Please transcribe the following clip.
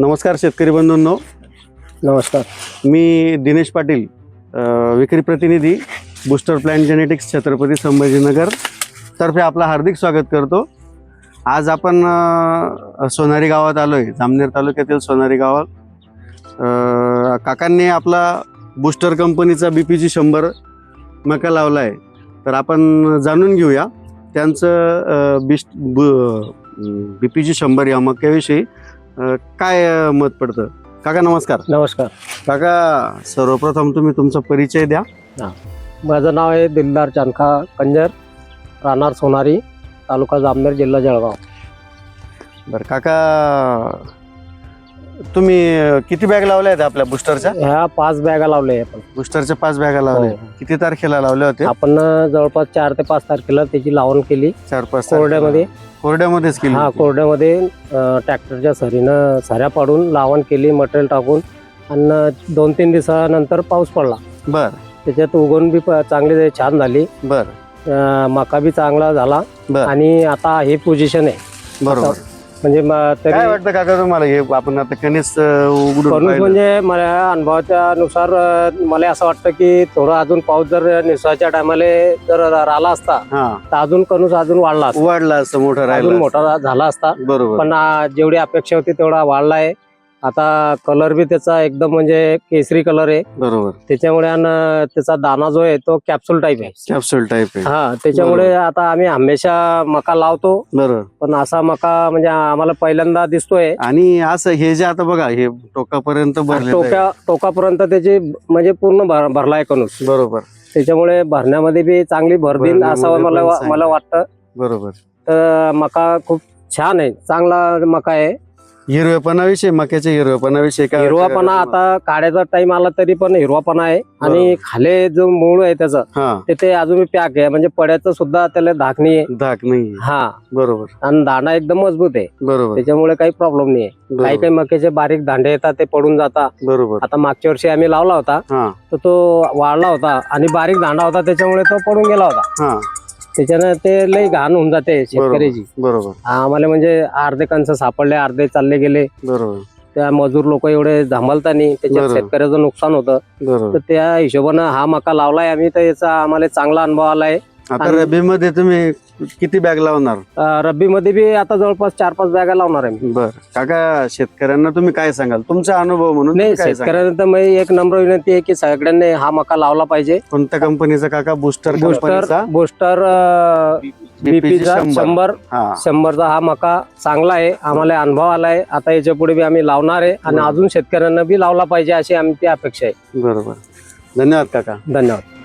नमस्कार शेतकरी बंधूंनो. नमस्कार. मी दिनेश पाटील अ, विक्री प्रतिनिधी booster plan genetics Chhatrapati Sambhajinagar तर्फे आपलं हार्दिक स्वागत करतो. आज आपण अ, सोनारी गावात आलो आहे जामनेर तालुक्यातील सोनारी गावात. अ, काकांनी आपला बूस्टर कंपनीचा बी पी जी शंभर मका लावला आहे तर आपण जाणून घेऊया त्यांचं बिस्ट बी पी जी शंभर या मक्याविषयी. अ, काय अ, मत पडतं? काका नमस्कार. नमस्कार. काका सर्वप्रथम तुम्ही तुमचा परिचय द्या. माझं नाव आहे दिलदार चानखा कंजर राहणार सोनारी तालुका जामनेर जिल्हा जळगाव. बरं काका तुम्ही किती बॅग लावल्या आहेत आपल्या बुस्टरच्या ह्या पाच बॅगा लावल्या आपण. बुस्टरच्या पाच बॅगा लावल्या हो. किती तारखेला लावल्या होत्या? आपण जवळपास चार ते पाच तारखेला त्याची लावण केली. चार पाच तारखेला. कोरड्यामध्ये. कोरड्यामध्येच केली हा होती. कोरड्यामध्ये ट्रॅक्टरच्या सरीनं सऱ्या पाडून लावण केली मटेरियल टाकून. आणि दोन तीन दिवसानंतर पाऊस पडला. बर. त्याच्यात उगवून बी प- चांगली छान झाली. बर. अं, मका बी चांगला झाला. बर. आणि आता हे पोझिशन आहे. बरोबर. म्हणजे म- काय तरी वाटतं काका तुम्हाला हे आपण आता कणीस अ, उघडून कणूस पाहिलं. म्हणजे मला अनुभवाच्या नुसार अं, मला असं वाटतं की थोडं अजून पाऊस जर निसर्गाच्या टायमाला जर राहिला असता हा. तर अजून कणूस अजून वाढला असता. वाढला असं मोठं अजून राहिलं मोठा झाला असता. बरोबर. पण आ, जेवढी अपेक्षा होती तेवढा वाढला आहे आता कलर बी त्याचा एकदम म्हणजे केसरी कलर आहे. बरोबर. त्याच्यामुळे अन त्याचा दाना जो आहे तो कॅप्सूल टाईप आहे. कॅप्सूल टाईप आहे. हा त्याच्यामुळे आता आम्ही हमेशा मका लावतो. बरोबर पण असा मका म्हणजे आम्हाला पहिल्यांदा दिसतोय. आणि असं हे जे आता बघा हे टोकापर्यंत भरलेलं आहे. टोक्या टोकापर्यंत त्याची म्हणजे पूर्ण भर- भरलाय कणूस. बरोबर. त्याच्यामुळे भरण्यामध्ये बी चांगली भर देईल भरण्यामध्ये असं मला पण वा- चांगली. मला वाटतं. बरोबर. तर मका खूप छान आहे चांगला मका आहे. हिरवेपणाविषयी मक्याच्या हिरवेपणाविषयी काय हिरवापणा आता काढायचा टाइम आला तरी पण हिरवापणा आहे. आणि खाले जो मूळ आहे त्याचं हा. ते ते अजून पॅक आहे. म्हणजे पड्याचं सुद्धा त्याला धाकणी आहे धाक नाही हा. बरोबर. आणि दाणा एकदम मजबूत आहे. बरोबर. त्याच्यामुळे काही प्रॉब्लेम नाही आहे काही बरोबर काही मक्याचे बारीक दांडे येतात ते पडून जातात. बरोबर. आता मागच्या वर्षी आम्ही लावला होता. हा. तर तो वाढला होता आणि बारीक दांडा होता त्याच्यामुळे तो पडून गेला होता. हा. त्याच्यानं ते लई घाण होऊन जाते शेतकऱ्याची. बरोबर. आम्हाला म्हणजे अर्धे कणसं सापडले अर्धे चालले गेले. बरोबर. त्या मजूर लोक एवढे धामलता नाही त्याच्यात. शेतकऱ्याचं नुकसान होतं. बरोबर. तर त्या हिशोबानं हा मका लावलाय आम्ही तर याचा आम्हाला चांगला अनुभव आलाय. आता आणि- रबी मध्ये तुम्ही किती बॅग लावणार? रब्बी मध्ये बी आता जवळपास चार पाच बॅगा लावणार आहे. बर. काका शेतकऱ्यांना तुम्ही काय सांगाल? तुमचा अनुभव म्हणून नाही? शेतकऱ्यांना तर मी एक नम्र विनंती आहे की सगळ्यांनी हा मका लावला पाहिजे. कोणत्या कंपनीचा काका? बुस्टर बुस्टर बुस्टर बीपीचा शंभर. शंभरचा हा मका चांगला आहे. आम्हाला अनुभव आलाय. आता याच्यापुढे बी आम्ही लावणार आहे आणि. अजून शेतकऱ्यांना बी लावला पाहिजे अशी आमची अपेक्षा आहे. बरोबर. धन्यवाद काका. धन्यवाद.